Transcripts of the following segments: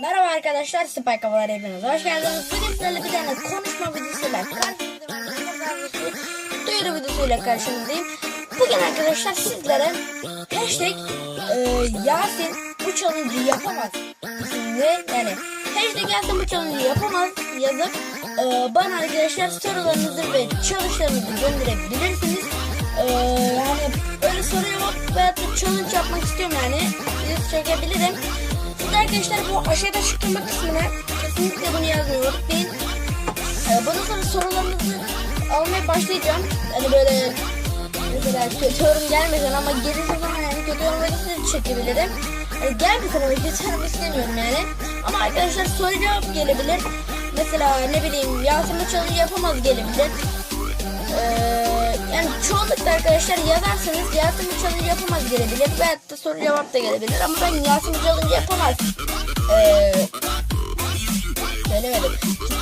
Merhaba arkadaşlar, Spike Havalar hepiniz hoş geldiniz. Bugün sizlerle bir tane konuşma videosuyla. Duyuru videosuyla karşınızdayım. Bugün arkadaşlar sizlere hashtag e, Yasin bu challenge'ı yapamaz isimli yani hashtag Yasin bu challenge'ı yapamaz yazıp e, bana arkadaşlar sorularınızı ve çalışlarınızı gönderebilirsiniz. E, yani öyle soru cevap veya challenge yapmak istiyorum yani. Video çekebilirim. Siz arkadaşlar bu aşağıda açıklama kısmına kesinlikle bunu yazmayı unutmayın. Ee, bundan sonra sorularınızı almaya başlayacağım. Hani böyle mesela kötü yorum gelmesin ama gelirse zaman yani kötü yorum gelirse de çekebilirim. Hani gelmesin ama yorum istemiyorum yani. Ama arkadaşlar soru cevap gelebilir. Mesela ne bileyim Yasemin challenge yapamaz gelebilir. Çoğunlukla arkadaşlar yazarsanız Yasemin challenge yapamaz gelebilir. Veyahut da soru cevap da gelebilir. Ama ben Yasemin challenge yapamaz. Ee, söylemedim.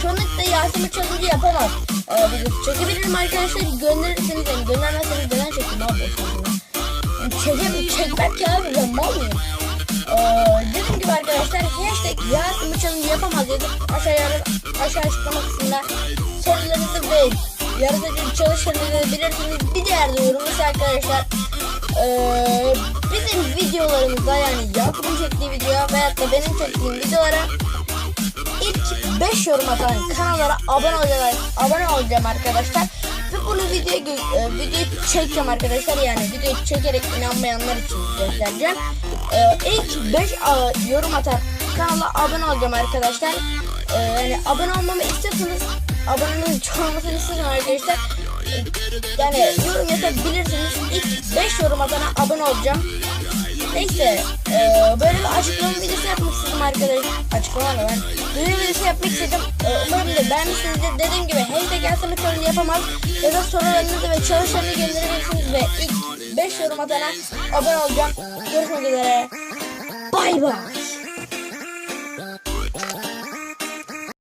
Çoğunlukla Yasemin challenge yapamaz. Ee, çekebilirim arkadaşlar. Gönderirseniz yani göndermezseniz neden çekeyim abi? Çekem, çekmek ya abi ben mal mıyım? Ee, dediğim gibi arkadaşlar hashtag Yasemin challenge yapamaz yazıp aşağıya aşağı açıklama kısmında sorularınızı ve yaratıcı çalışanları bilirsiniz. Bir diğer duyurumuz arkadaşlar. Ee, bizim videolarımızda yani Yakup'un çektiği videoya veyahut da benim çektiğim videolara ilk 5 yorum atan kanallara abone olacağım, abone olacağım arkadaşlar. Ve bunu videoyu, e, videoyu çekeceğim arkadaşlar yani videoyu çekerek inanmayanlar için göstereceğim. Ee, ilk 5 yorum atan kanala abone olacağım arkadaşlar. Ee, yani abone olmamı istiyorsanız aboneliğin çoğalmasını arkadaşlar yani yorum yazabilirsiniz. İlk 5 yorum atana abone olacağım. Neyse e, böyle bir açıklama videosu yapmak istedim arkadaşlar. Açıklama mı ben? Duyuru videosu yapmak istedim. E, umarım da beğenmişsinizdir. Dediğim gibi hashtag yazsana sorun yapamaz. Ya da sorularınızı ve çalışanı gönderebilirsiniz ve ilk 5 yorum atana abone olacağım. Görüşmek üzere. Bay bay.